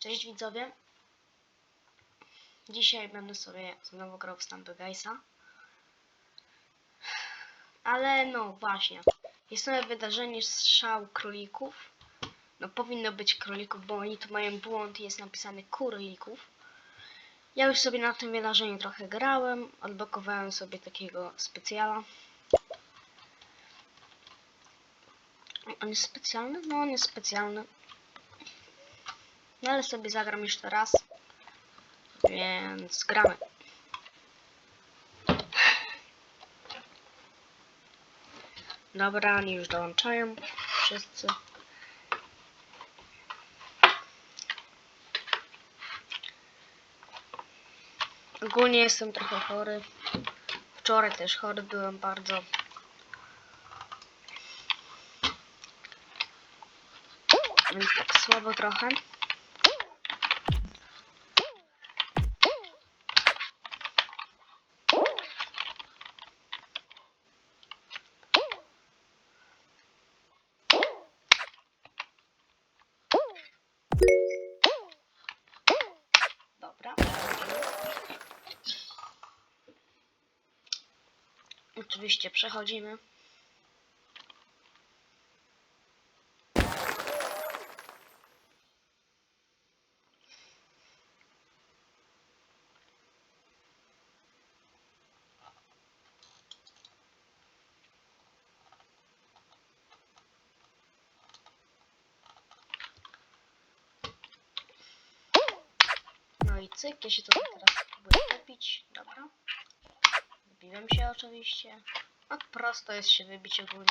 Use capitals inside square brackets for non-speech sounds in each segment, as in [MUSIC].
Cześć widzowie. Dzisiaj będę sobie znowu grał w Stamp Guysa. Ale no właśnie. Jest nowe wydarzenie strzał królików. No powinno być królików, bo oni tu mają błąd i jest napisane królików. Ja już sobie na tym wydarzeniu trochę grałem. Odblokowałem sobie takiego specjala. On jest specjalny? No on jest specjalny. No ale sobie zagram jeszcze raz. Więc gramy. Dobra, oni już dołączają. Wszyscy. Ogólnie jestem trochę chory. Wczoraj też chory byłem bardzo. Więc tak słabo trochę. Oczywiście przechodzimy. No i cyk, ja się tutaj teraz spróbuję wybić. Dobra. Wybiłem się oczywiście. No prosto jest się wybić ogólnie.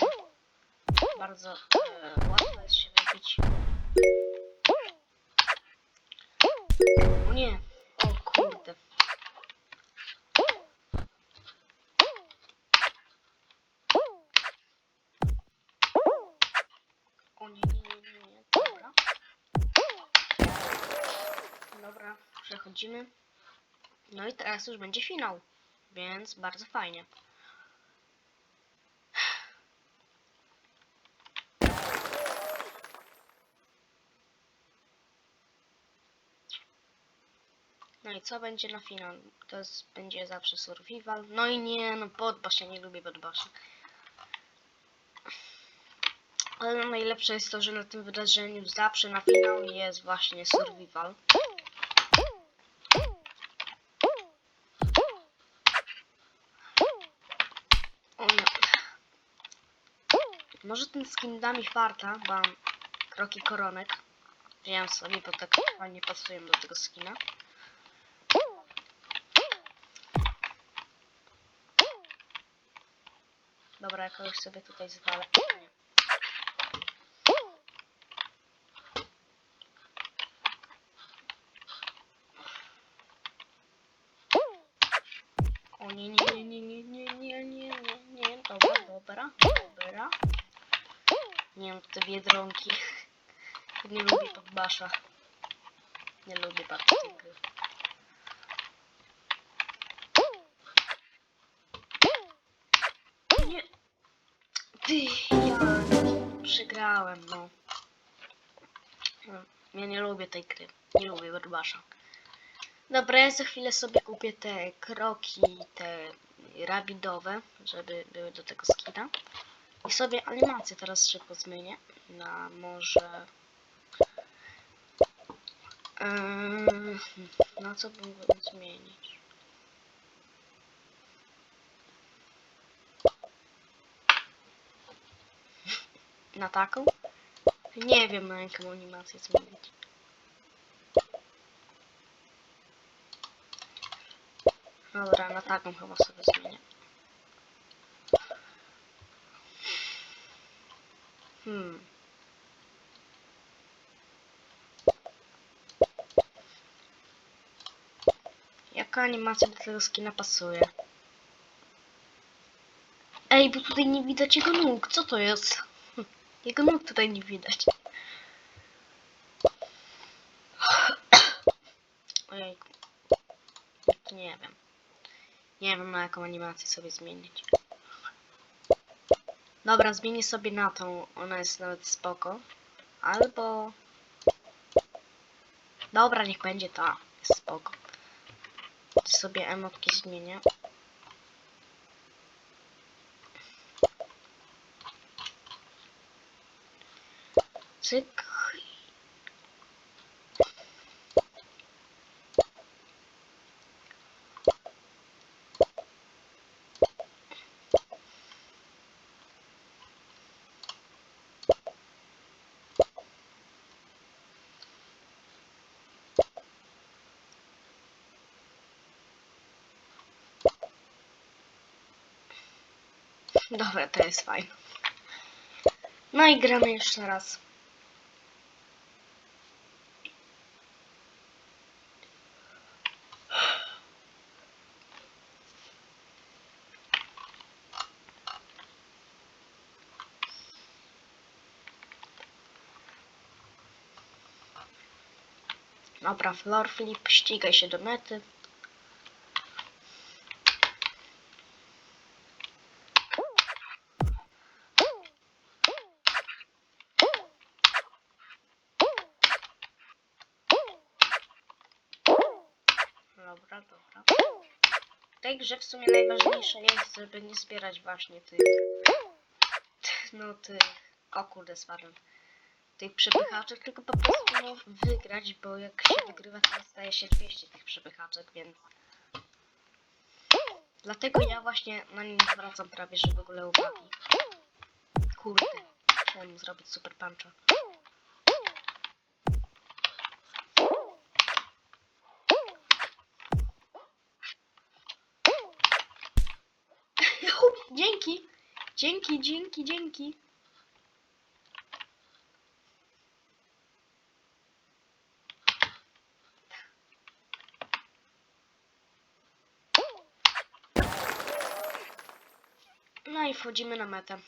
Bardzo e, łatwo jest się wybić. Nie. O kurde. O nie, nie, nie, nie. Dobra. Dobra, przechodzimy. No i teraz już będzie finał, więc bardzo fajnie. No i co będzie na finał? To jest, będzie zawsze survival. No i nie, no podbasz, ja nie lubię podbasza. Ale najlepsze jest to, że na tym wydarzeniu zawsze na finał jest właśnie survival. O nie. Może ten skin da mi farta, bo mam kroki koronek. Wziąłem sobie, bo tak fajnie pasują do tego skina. Dobra, jakoś sobie tutaj zwalę. Biedronki. Nie lubię podbasza. Nie lubię gry. Nie. Ty, ja przegrałem, no. Ja nie lubię tej gry. Nie lubię podbasza. Dobra, ja za chwilę sobie kupię te kroki, te rabidowe, żeby były do tego skina. I sobie animację teraz szybko zmienię na może... Ym, na co bym go zmienić? Na taką? Nie wiem na jaką animację zmienić. Dobra, na taką chyba sobie zmienię. Hmm. Jaka animacja do tego skina pasuje? Ej, bo tutaj nie widać jego nóg. Co to jest? [LAUGHS] Jego nóg tutaj nie widać. [CLEARS THROAT] Ojejku. Nie wiem. Nie wiem na jaką animację sobie zmienić. Dobra, zmienię sobie na tą. Ona jest nawet spoko. Albo... Dobra, niech będzie ta. Jest spoko. Sobie emotki zmienię. Cyk. Dobra, to jest fajne. No i gramy jeszcze raz. Dobra, floor flip, ścigaj się do mety. Dobra, dobra. W tej grze w sumie najważniejsze jest, żeby nie zbierać właśnie tych... No tych... O kurde, spadłem. Tych przepychaczek, tylko po prostu no, wygrać, bo jak się wygrywa, to dostaje się 200 tych przepychaczek, więc... Dlatego ja właśnie na nim zwracam prawie, że w ogóle uwagi. Kurde, chciałem zrobić super puncha. Dzięki! Dzięki, dzięki, dzięki. No i wchodzimy na metę.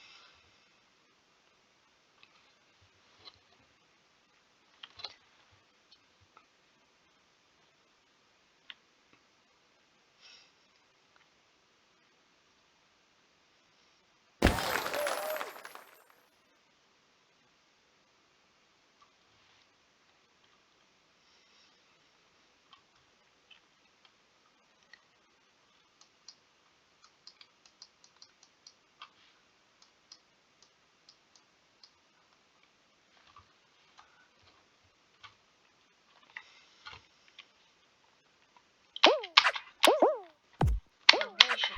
Dobra, i się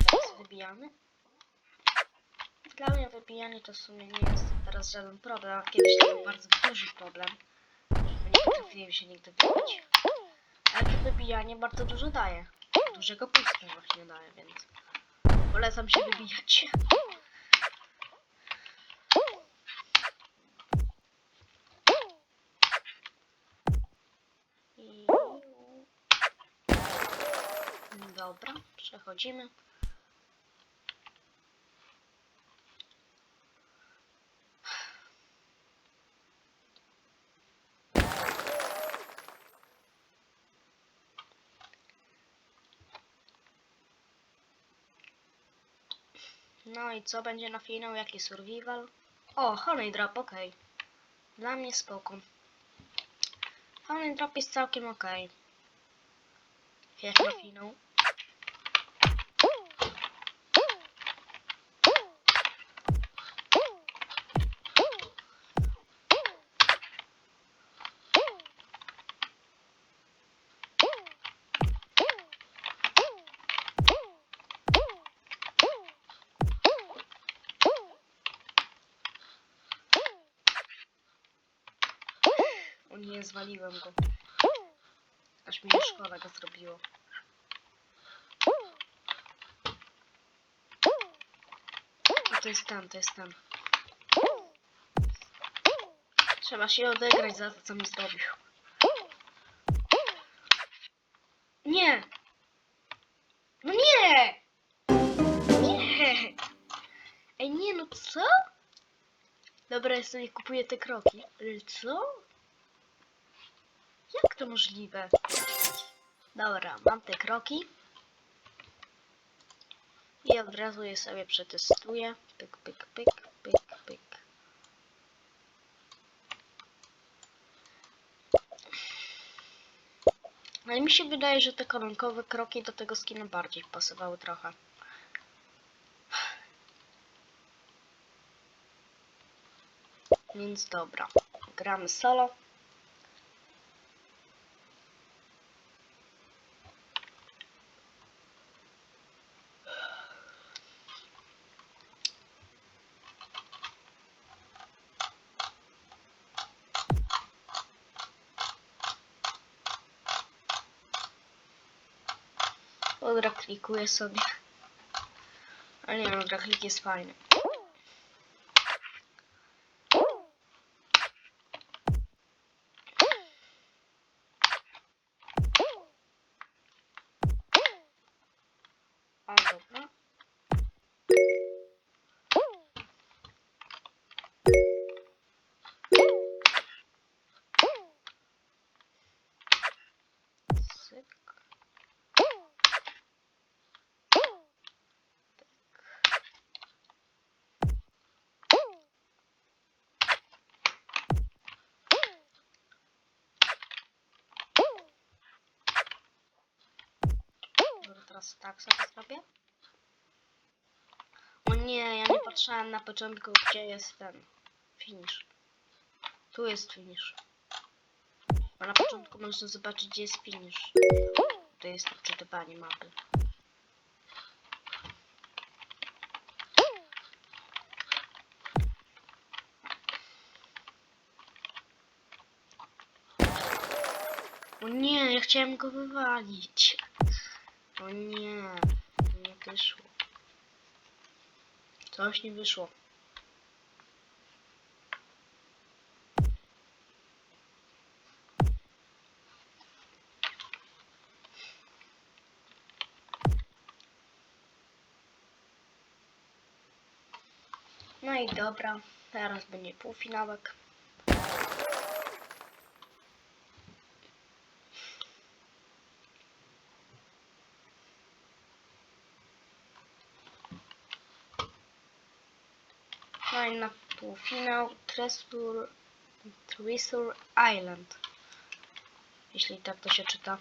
teraz wybijamy. Dla mnie wybijanie to w sumie nie jest teraz żaden problem, a kiedyś to był bardzo duży problem. Nie potrafiłem się nigdy wybić. Ale to wybijanie bardzo dużo daje. Dużego pusta właśnie daje, więc polecam się wybijać. Dobra, przechodzimy. No i co będzie na finał? Jaki survival? O, Honey Drop, okej. Dla mnie spoko. Honey Drop jest całkiem okej. Jak na finał. Zwaliłem go. Aż mi szkoda go zrobiło. A to jest ten, to jest ten. Trzeba się odegrać za to, co mi zrobił. Nie! No nie! Nie! Ej, nie, no co? Dobra, ja sobie kupuję te kroki. Ale co? To możliwe? Dobra, mam te kroki. I od razu je sobie przetestuję. Pyk, pyk, pyk, pyk, pyk. Ale mi się wydaje, że te koronkowe kroki do tego skina bardziej pasowały trochę. Więc dobra. Gramy solo. Dobra, klikuję sobie. Ale nie wiem, klik jest fajny. A dobra. Syk. Dobra, teraz tak sobie zrobię. O nie, ja nie patrzyłem na początku, gdzie jest ten finish. Tu jest finish. Bo na początku można zobaczyć, gdzie jest finish. To jest odczytywanie mapy. O nie, ja chciałem go wywalić. O nie, nie wyszło. Coś nie wyszło. No i dobra, teraz będzie półfinałek. No i na półfinał Treasure, Treasure Island. Jeśli tak to się czyta.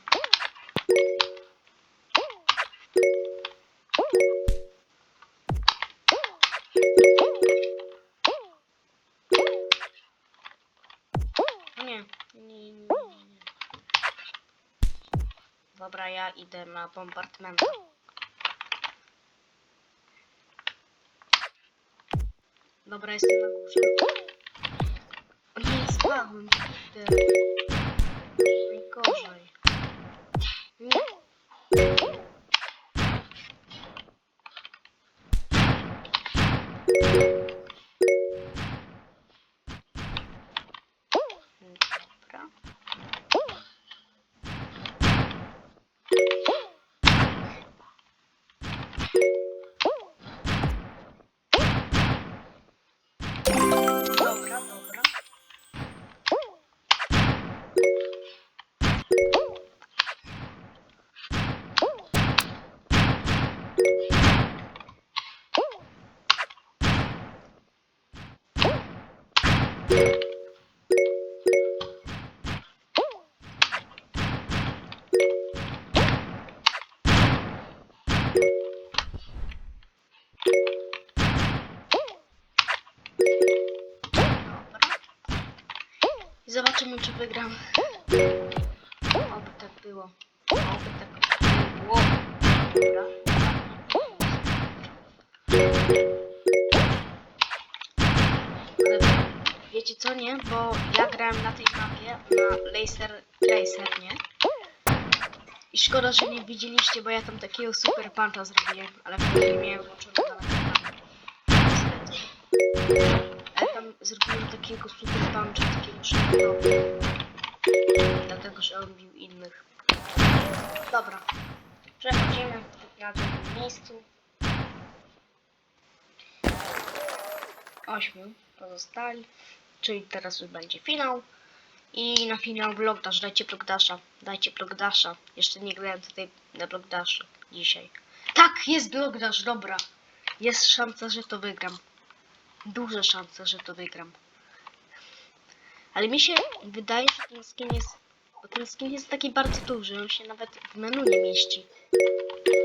O nie, nie, nie, nie, nie. Dobra, ja idę na bombardment. Dobra, jestem na górze. Nie, spadłem. kurde. Najgorzej. Zobaczymy, czy wygram. Oby tak było. Oby tak było. Dobra. Nie? Bo ja grałem na tej mapie, na Laser Tracer, nie? I szkoda, że nie widzieliście, bo ja tam takiego super puncha zrobiłem, ale wtedy miałem kamerę. Ale tam zrobiłem takiego super puncha, takiego szybkiego. Dlatego, że on bił innych. Dobra. Przechodzimy na drugim miejscu. Ośmiu pozostali. Czyli teraz już będzie finał. I na finał Blockdash. Dajcie Blockdasha. Dajcie Blockdasha. Jeszcze nie grałem tutaj na Blockdashu dzisiaj. Tak, jest Blockdash, dobra. Jest szansa, że to wygram. Duże szanse, że to wygram. Ale mi się wydaje, że ten skin jest Bo ten skin jest taki bardzo duży, on się nawet w menu nie mieści.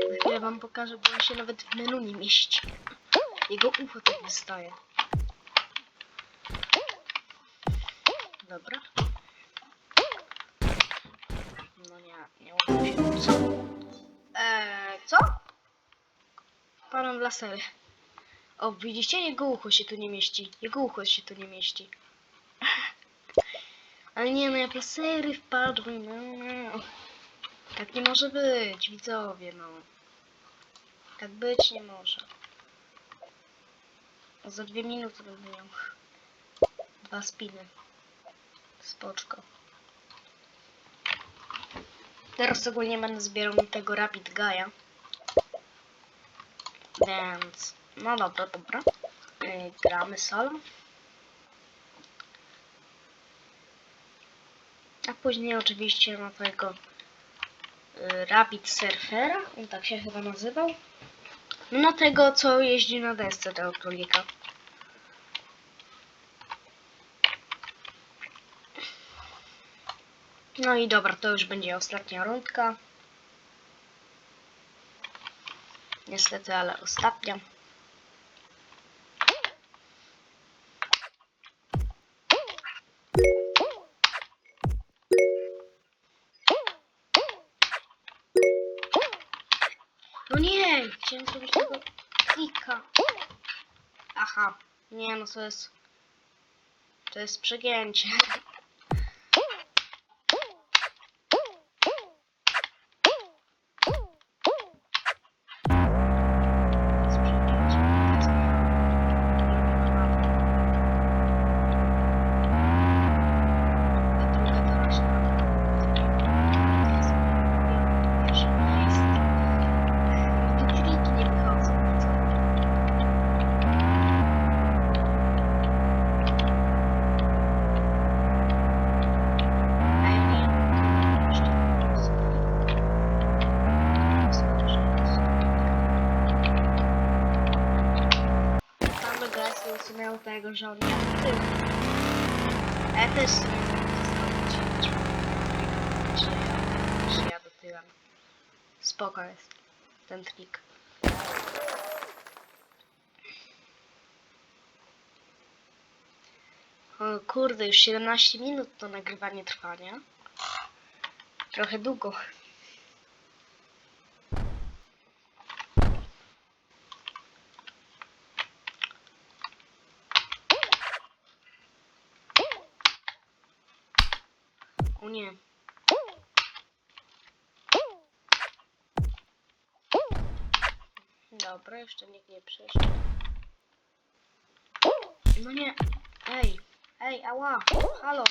Za chwilę wam pokażę, bo on się nawet w menu nie mieści. Jego ucho tak wystaje. Dobra. No nie, nie udało się. Co? Eee, co? Param lasery. O, widzicie? Jego ucho się tu nie mieści. Jego ucho się tu nie mieści. [LAUGHS] Ale nie, no jak lasery wpadły, no, no. Tak nie może być, widzowie, no. Tak być nie może. Za dwie minuty będę miał dwa spiny. Spoczko. Teraz ogólnie będę zbierał tego Rapid Gaia. Więc, no dobra, dobra. Yy, gramy solo. A później oczywiście na tego y, Rapid Surfera, on tak się chyba nazywał. No tego, co jeździ na desce tego królika. No i dobra, to już będzie ostatnia rundka. Niestety, ale ostatnia. No nie! Chciałem zrobić tego klika. Aha. Nie, no to jest... To jest przegięcie. To jest przegięcie. Ta druga dorośla. To jest pierwsze miejsce. Tu kliki nie wychodzą. Co? A ja nie mam jeszcze Gasy w sumie od tego, że on jest tył. Ja też sobie nie zrobić. Czy ja, czy ja do tyłem. Spoko jest ten trik. O kurde, już 17 minut to nagrywanie trwa, nie? Trochę długo. O nie. Dobra, jeszcze nikt nie przyszedł. No nie. Ej, ej, ała. Halo,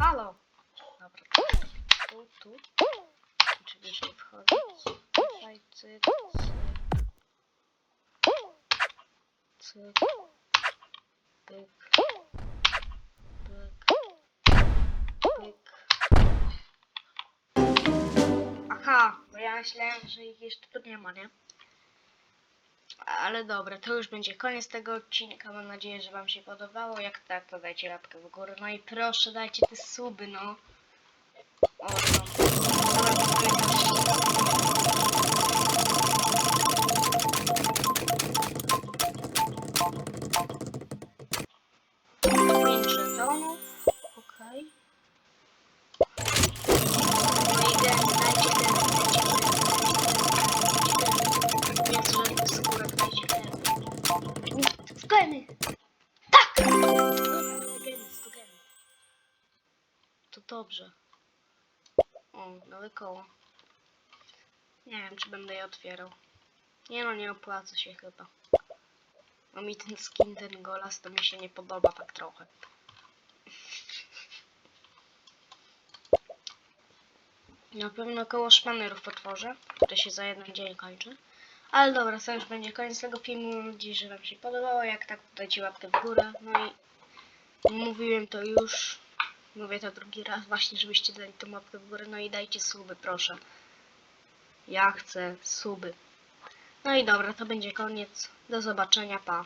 halo. Dobra, tu, tu. Oczywiście wchodzę. Tutaj, cyk, cyk. Cyk. Pyk. Aha, bo ja myślałem, że ich jeszcze tu nie ma, nie? Ale dobra, to już będzie koniec tego odcinka. Mam nadzieję, że Wam się podobało. Jak tak, to dajcie łapkę w górę. No i proszę, dajcie te suby, no. O, no. Nowe koło. Nie wiem, czy będę je otwierał. Nie no, nie opłaca się chyba. No mi ten skin, ten golas, to mi się nie podoba tak trochę. Na pewno koło szpanerów otworzę, które się za jeden dzień kończy. Ale dobra, to już będzie koniec tego filmu. Mam nadzieję, że Wam się podobało. Jak tak, dajcie łapkę w górę. No i mówiłem to już. Mówię to drugi raz właśnie, żebyście dali tą łapkę w górę. No i dajcie suby, proszę. Ja chcę suby. No i dobra, to będzie koniec. Do zobaczenia, pa.